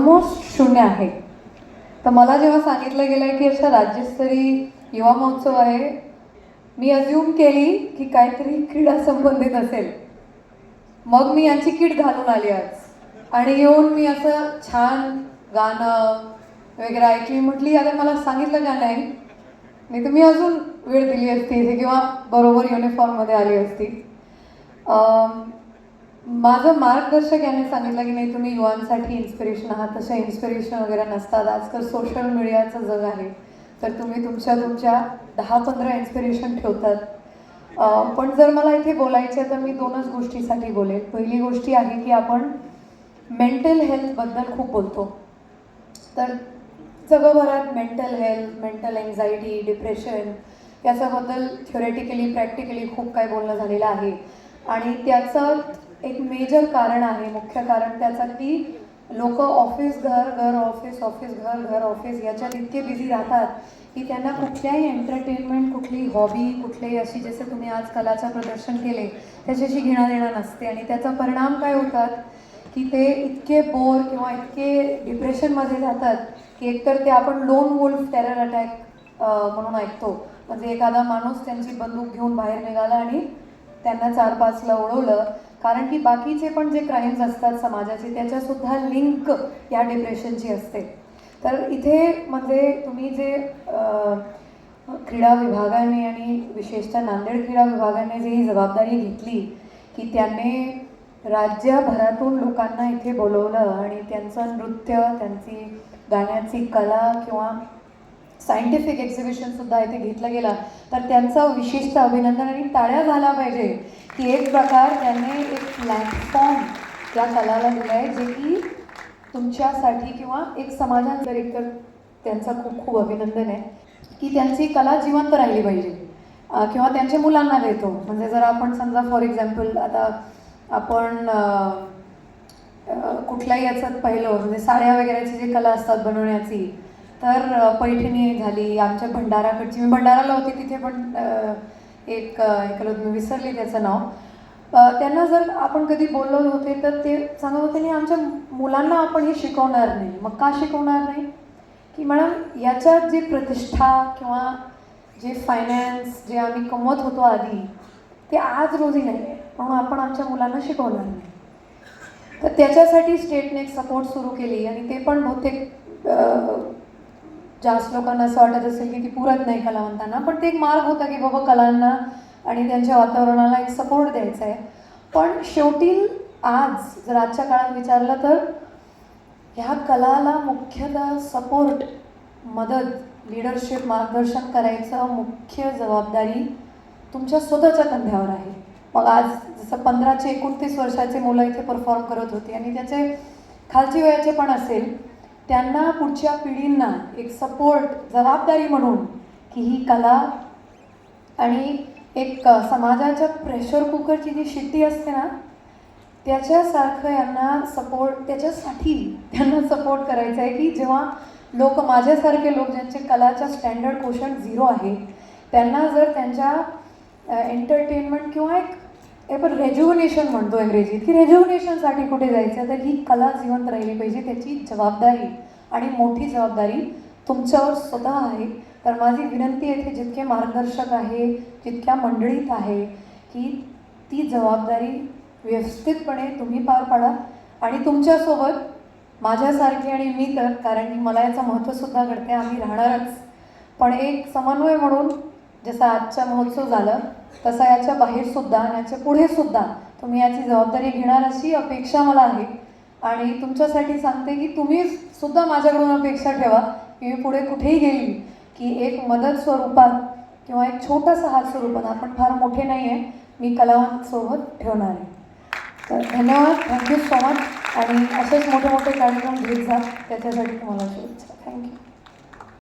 Almost शून्य आहे. तर मला जेव्हा सांगितलं गेलं आहे की अशा राज्यस्तरीय युवा महोत्सव आहे मी अज्युम केली की काहीतरी क्रीडा संबंधित असेल. मग मी यांची किट घालून आली आज. आणि येऊन मी असं छान गाणं वगैरे ऐकली म्हटली आता मला सांगितलं का नाही? नाही तर मी अजून वेळ दिली असती इथे किंवा बरोबर युनिफॉर्ममध्ये आली असती. माझं मार्गदर्शक याने सांगितलं की नाही तुम्ही युवांसाठी इन्स्पिरेशन आहात. तशा इन्स्पिरेशन वगैरे नसतात. आजकाल सोशल मीडियाचं जग आहे. तर तुम्ही तुमच्या तुमच्या दहा पंधरा इन्स्पिरेशन ठेवतात पण जर मला इथे बोलायचे तर मी दोनच गोष्टीसाठी बोलेन. पहिली गोष्टी आहे की आपण मेंटल हेल्थबद्दल खूप बोलतो. तर जगभरात mental health mental anxiety depression याच्याबद्दल थ्योरेटिकली प्रॅक्टिकली खूप काही बोलणं झालेलं आहे. आणि त्याचं एक मेजर कारण आहे मुख्य कारण त्याचं की लोक ऑफिस घर घर ऑफिस ऑफिस घर घर ऑफिस याच्यात इतके बिझी राहतात की त्यांना कुठल्याही एंटरटेनमेंट कुठली हॉबी कुठलीही अशी जसं तुम्ही आज कलाचं प्रदर्शन केले त्याच्याशी घेणं देणं नसते. आणि त्याचा परिणाम काय होतात की ते इतके बोर किंवा इतके डिप्रेशनमध्ये जातात की एकतर ते आपण लोन वुल्फ टेरर अटॅक म्हणून ऐकतो. म्हणजे एखादा माणूस त्यांची बंदूक घेऊन बाहेर निघाला आणि त्यांना चार पाचला उडवलं कारण की बाकीचे पण जे क्राईम्स असतात समाजाचे त्याच्यासुद्धा लिंक या डिप्रेशनची असते. तर इथे म्हणजे तुम्ही जे क्रीडा विभागाने आणि विशेषतः नांदेड क्रीडा विभागाने जी ही जबाबदारी घेतली की त्याने राज्यभरातून लोकांना इथे बोलवलं आणि त्यांचं नृत्य त्यांची गाण्याची कला किंवा सायंटिफिक एक्झिबिशनसुद्धा इथे घेतलं गेला तर त्यांचं विशेषतः अभिनंदन आणि टाळ्या झाला पाहिजे. की एक प्रकार त्याने एक प्लॅटफॉर्म त्या कलाला दिला आहे जे की तुमच्यासाठी किंवा एक समाजांतर एक तर त्यांचं खूप खूप अभिनंदन आहे की त्यांची कला जिवंत राहिली पाहिजे. किंवा त्यांच्या मुलांना देतो. म्हणजे जर आपण समजा फॉर एक्झाम्पल आता आपण कुठल्याही याच्यात पाहिलं म्हणजे साड्या वगैरेची जी कला असतात बनवण्याची तर पैठणी झाली आमच्या भंडाराकडची. मी भंडाराला होती तिथे पण एक ऐकलं मी विसरली त्याचं नाव. त्यांना जर आपण कधी बोललो होते तर ते सांगत होते नाही आमच्या मुलांना आपण हे शिकवणार नाही. मग का शिकवणार नाही? की मॅडम याच्यात जी प्रतिष्ठा किंवा जे फायनान्स जे आम्ही कमवत होतो आधी ते आज रोजी नाही आहे. म्हणून आपण आमच्या मुलांना शिकवणार नाही. तर त्याच्यासाठी स्टेटने एक सपोर्ट सुरू केली. आणि ते पण बहुतेक जास्त लोकांना असं वाटत असेल की ती पुरत नाही कलावंतांना पण ते एक मार्ग होता की बाबा कलांना आणि त्यांच्या वातावरणाला एक सपोर्ट द्यायचा आहे. पण शेवटी आज जर आजच्या काळात विचारलं तर ह्या कलाला मुख्यतः सपोर्ट मदत लिडरशिप मार्गदर्शन करायचं मुख्य जबाबदारी तुमच्या स्वतःच्या कंध्यावर आहे. मग आज जसं पंधराचे एकोणतीस वर्षाचे मुलं इथे परफॉर्म करत होते आणि त्याचे खालची वयाचे पण असेल त्यांना पुढच्या पिढींना एक सपोर्ट जबाबदारी म्हणून की ही कला आणि एक समाजाच्या प्रेशर कुकरची जी शिट्टी असते ना त्याच्यासारखं यांना सपोर्ट त्याच्यासाठी त्यांना सपोर्ट करायचं आहे की जेव्हा लोक माझ्यासारखे लोक ज्यांचे कलाच्या स्टँडर्ड क्वेश्चन झिरो आहे त्यांना जर त्यांच्या एंटरटेनमेंट किंवा एक आपण रेज्युनेशन म्हणतो इंग्रजीत. की रेज्युनेशनसाठी कुठे जायचं? तर ही कला जिवंत राहिली पाहिजे त्याची जबाबदारी आणि मोठी जबाबदारी तुमच्यावर स्वतः आहे. तर माझी विनंती येथे जितके मार्गदर्शक आहे जितक्या मंडळीत आहे की ती जबाबदारी व्यवस्थितपणे तुम्ही पार पाडा. आणि तुमच्यासोबत माझ्यासारखी आणि मी तर कारण की मला याचं महत्त्वसुद्धा घडते आम्ही राहणारच. पण एक समन्वय म्हणून जसं आजचा महोत्सव झालं तसा याच्या बाहेरसुद्धा आणि याच्या पुढेसुद्धा तुम्ही याची जबाबदारी घेणार अशी अपेक्षा मला आहे. आणि तुमच्यासाठी सांगते की तुम्ही सुद्धा माझ्याकडून अपेक्षा ठेवा की मी पुढे कुठेही गेली की एक मदत स्वरूपात किंवा एक छोटासा हात स्वरूपात आपण फार मोठे नाही आहे मी कलावंतसोबत ठेवणार आहे. तर धन्यवाद थँक्यू सो मच आणि असेच मोठे मोठे कार्यक्रम घेत जा त्याच्यासाठी तुम्हाला शुभेच्छा. थँक्यू